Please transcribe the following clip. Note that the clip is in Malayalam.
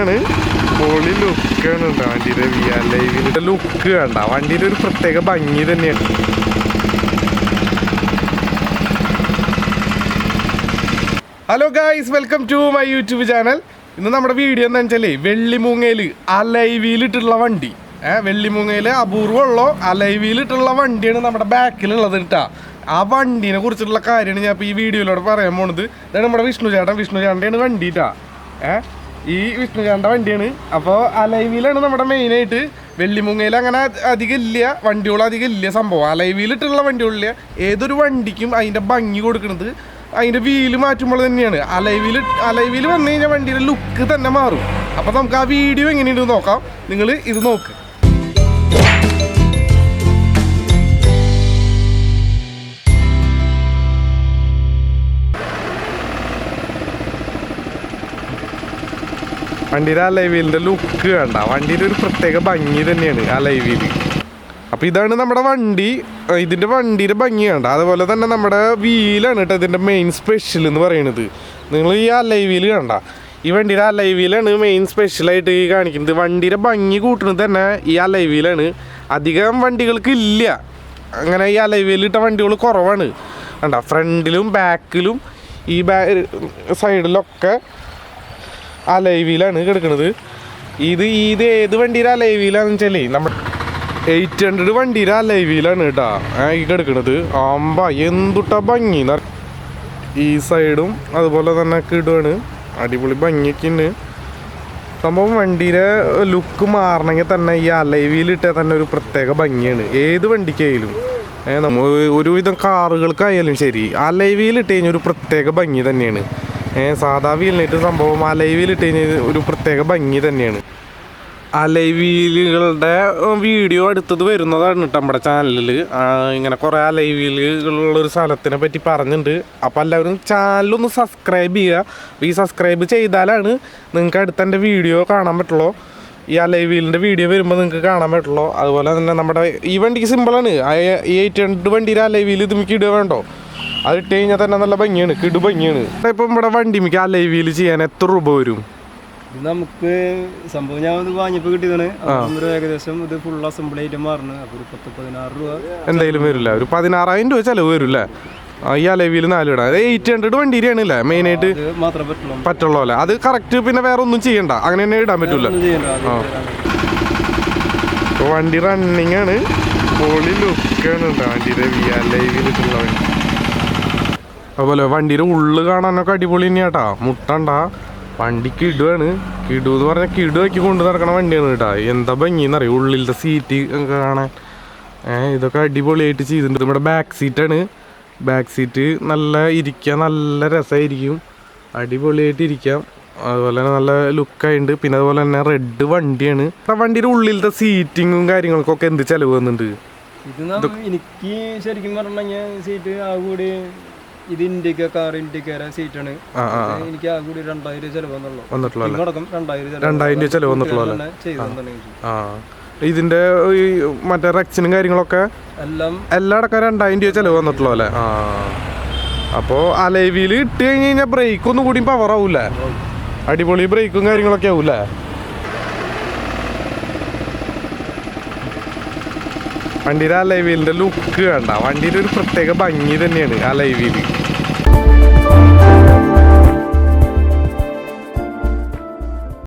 ആണ് പൊളി ലുക്കാണ് കേട്ടോ വണ്ടിയുടെ വി ആർ ലൈവിന്റെ ലുക്ക് കണ്ട? വണ്ടിയുടെ ഒരു പ്രത്യേക ഭംഗി തന്നെയാണ്. Hello guys welcome to my YouTube channel ഇന്ന് നമ്മുടെ വീഡിയോ എന്താ വെച്ചാലേ വെള്ളിമൂങ്ങയിൽ അലൈവിയിലിട്ടുള്ള വണ്ടി. ഏഹ് വെള്ളിമൂങ്ങയിൽ അപൂർവമുള്ള അലൈവിയിലിട്ടുള്ള വണ്ടിയാണ് നമ്മുടെ ബാക്കിലുള്ളത് കേട്ടാ ആ വണ്ടീനെ കുറിച്ചിട്ടുള്ള കാര്യമാണ് ഞാൻ ഇപ്പോൾ ഈ വീഡിയോയിലൂടെ പറയാൻ പോണത്. ഇതാണ് നമ്മുടെ വിഷ്ണു ചേട്ടൻ. വിഷ്ണു ചേട്ടന്റെയാണ് വണ്ടി കേട്ടാ ഏഹ് ഈ വിഷ്ണുകാന്ത വണ്ടിയാണ്. അപ്പോൾ അലൈവിയിലാണ് നമ്മുടെ മെയിനായിട്ട് വെള്ളിമുങ്ങയിൽ അങ്ങനെ അധികം ഇല്ല വണ്ടികൾ അധികം ഇല്ല സംഭവം. അലൈവിയിലിട്ടുള്ള വണ്ടികളില്ല ഏതൊരു വണ്ടിക്കും അതിന്റെ ഭംഗി കൊടുക്കുന്നത് അതിന്റെ വീൽ മാറ്റുമ്പോൾ തന്നെയാണ്. അലൈവിൽ അലൈവിൽ വന്നു കഴിഞ്ഞാൽ വണ്ടിയുടെ ലുക്ക് തന്നെ മാറും. അപ്പോൾ നമുക്ക് ആ വീഡിയോ എങ്ങനെയുണ്ടെന്ന് നോക്കാം. നിങ്ങൾ ഇത് നോക്ക്. വണ്ടിയുടെ ആ ലൈവീലിന്റെ ലുക്ക് വേണ്ട വണ്ടിയുടെ ഒരു പ്രത്യേക ഭംഗി തന്നെയാണ് ആ ലൈവീൽ അപ്പോൾ ഇതാണ് നമ്മുടെ വണ്ടി. ഇതിന്റെ വണ്ടിയുടെ ഭംഗി വേണ്ട അതുപോലെ തന്നെ നമ്മുടെ വീലാണ് കേട്ടോ ഇതിന്റെ മെയിൻ സ്പെഷ്യൽ എന്ന് പറയുന്നത് നിങ്ങൾ ഈ വീൽ കണ്ട. ഈ വണ്ടിയുടെ ആ ലൈവീലാണ് മെയിൻ സ്പെഷ്യലായിട്ട് ഈ കാണിക്കുന്നത്. വണ്ടിയുടെ ഭംഗി കൂട്ടുന്നത് തന്നെ ഈ ആ ലൈവീലാണ് അധികം വണ്ടികൾക്ക് ഇല്ല. അങ്ങനെ ഈ അലൈ ഇട്ട വണ്ടികൾ കുറവാണ്. കണ്ട ഫ്രണ്ടിലും ബാക്കിലും ഈ ബാ സൈഡിലൊക്കെ അലൈവിയിലാണ് കിടക്കുന്നത് ഇത് ഇത് ഏത് വണ്ടിയുടെ അലൈവിയിലാന്ന് വെച്ചാലേ നമ്മൾ എയ്റ്റ് ഹൺഡ്രഡ് വണ്ടിയുടെ ലൈവിയിലാണ് കേട്ടാ. ഈ കിടക്കുന്നത് ആമ്പ എന്തുട്ടാ ഭംഗി. ഈ സൈഡും അതുപോലെ തന്നെ കിടുവാണ് അടിപൊളി ഭംഗിയൊക്കെ ഉണ്ട് സംഭവം വണ്ടിയുടെ ലുക്ക് മാറണമെങ്കിൽ തന്നെ ഈ അലൈവിയിലിട്ടാൽ തന്നെ ഒരു പ്രത്യേക ഭംഗിയാണ്. ഏത് വണ്ടിക്കായാലും. നമ്മൾ ഒരുവിധം കാറുകൾക്കായാലും ശരി അലൈവിയിലിട്ട് കഴിഞ്ഞാൽ ഒരു പ്രത്യേക ഭംഗി തന്നെയാണ്. സാധാ വീലിനായിട്ട് സംഭവം ആ ലൈവിലിട്ട് കഴിഞ്ഞാൽ ഒരു പ്രത്യേക ഭംഗി തന്നെയാണ്. ആ ലൈവ് വീലുകളുടെ വീഡിയോ അടുത്തത് വരുന്നതാണ് കേട്ടോ നമ്മുടെ ചാനലിൽ ഇങ്ങനെ കുറേ അലൈവീലുകളുള്ള ഒരു സ്ഥലത്തിനെ പറ്റി പറഞ്ഞിട്ടുണ്ട് അപ്പോൾ എല്ലാവരും ചാനലൊന്ന് സബ്സ്ക്രൈബ് ചെയ്യുക ഈ സബ്സ്ക്രൈബ് ചെയ്താലാണ് നിങ്ങൾക്ക് അടുത്ത എന്റെ വീഡിയോ കാണാൻ പറ്റുള്ളൂ. ഈ അലൈവീലിന്റെ വീഡിയോ വരുമ്പോൾ നിങ്ങൾക്ക് കാണാൻ പറ്റുള്ളൂ. അതുപോലെ തന്നെ നമ്മുടെ ഈ വണ്ടിക്ക് സിമ്പിളാണ് ഈ എയ്റ്റ് ഹൺഡ്രഡ് വണ്ടിയുടെ അലൈവീൽ ഇത് ഇതുമിക്ക് ഇടുക വേണ്ടോ? അത് ഇട്ട് കഴിഞ്ഞാൽ തന്നെ നല്ല ഭംഗിയാണ് കിടു ഭംഗിയാണ്. ഇപ്പം ഇവിടെ വണ്ടി മിക്ക അലൈവീൽ ചെയ്യാൻ എത്ര രൂപ വരും? നമുക്ക് സംഭവം ഞാൻ ഇത് വാങ്ങിയപ്പോൾ കിട്ടിയതാണ്. ഒരു ഏകദേശം ഇത് ഫുൾ അസംബിൾ ആയിട്ട് മാറുന്നു. അപ്പോൾ ഒരു പത്ത് പതിനാറ് രൂപ എന്തായാലും വരില്ല. ഒരു പതിനാറായിരം രൂപ ചിലവ് വരും ഈ അലവിയിൽ നാല് ഇടാം. അത് എയ്റ്റ് ഹൺഡ്രഡ് വണ്ടിയിലാണ് അല്ലേ മെയിൻ ആയിട്ട് മാത്രമേ പറ്റുള്ളൂ. അല്ലേ? അത് കറക്റ്റ് പിന്നെ വേറെ ഒന്നും ചെയ്യണ്ട. അങ്ങനെ തന്നെ ഇടാൻ പറ്റൂല. വണ്ടി റണ്ണിങ് ആണ്. പൊളി ലുക്കാണ് കേട്ടോ വണ്ടിയുടെ വി ആർ വണ്ടി. അതുപോലെ വണ്ടിയുടെ ഉള്ളു കാണാനൊക്കെ അടിപൊളി തന്നെയാട്ടാ മുട്ടണ്ട. വണ്ടി കിടുവാണ് കിടു എന്ന് പറഞ്ഞാൽ കിടു ആക്കി കൊണ്ട് നടക്കണ വണ്ടിയാണ് കേട്ടാ എന്താ ഭംഗിന്നറിയോ? ഉള്ളിലത്തെ സീറ്റ് കാണാൻ. ഏഹ് ഇതൊക്കെ അടിപൊളിയായിട്ട് ചെയ്തിട്ടുണ്ട്. നമ്മുടെ ബാക്ക് സീറ്റാണ് ബാക്ക് സീറ്റ് നല്ല ഇരിക്കാൻ നല്ല രസമായിരിക്കും അടിപൊളിയായിട്ട് ഇരിക്കാം. അതുപോലെ തന്നെ നല്ല ലുക്കായിട്ടുണ്ട് പിന്നെ അതുപോലെ തന്നെ റെഡ് വണ്ടിയാണ്. വണ്ടിയുടെ ഉള്ളിലത്തെ സീറ്റിങ്ങും കാര്യങ്ങൾക്കൊക്കെ എന്ത് ചിലവ് വന്നിട്ടുണ്ട് എനിക്ക് ശരിക്കും പറഞ്ഞു കഴിഞ്ഞാൽ സീറ്റ് ആ കൂടി ഇത് ഇന്ത്യയ്ക്ക് കാർ ഇന്ത്യക്കാരെ സീറ്റാണ് ആ ആ എനിക്ക് ആ കൂടി രണ്ടായിരം ചെലവ് വന്നുള്ളൂ രണ്ടായിരം ചെലവ്. രണ്ടായിരം രൂപ വന്നിട്ടുള്ളൂ ചെയ്തു ഇതിന്റെ ഈ മറ്റേ റെക്സിനും കാര്യങ്ങളൊക്കെ എല്ലാം എല്ലാം അടക്കം രണ്ടായിരം രൂപ ചെലവ് വന്നിട്ടുള്ളൂ അല്ലേ? ആ. അപ്പോൾ അലൈവിയിൽ ഇട്ട് കഴിഞ്ഞ് കഴിഞ്ഞാൽ ബ്രേക്ക് ഒന്നും കൂടി പവർ ആവൂലേ അടിപൊളി ബ്രേക്കും കാര്യങ്ങളൊക്കെ ആവൂലേ വണ്ടിയുടെ ആ ലൈവീലിന്റെ ലുക്ക് കണ്ട. വണ്ടിയുടെ ഒരു പ്രത്യേക ഭംഗി തന്നെയാണ് അലൈവീൽ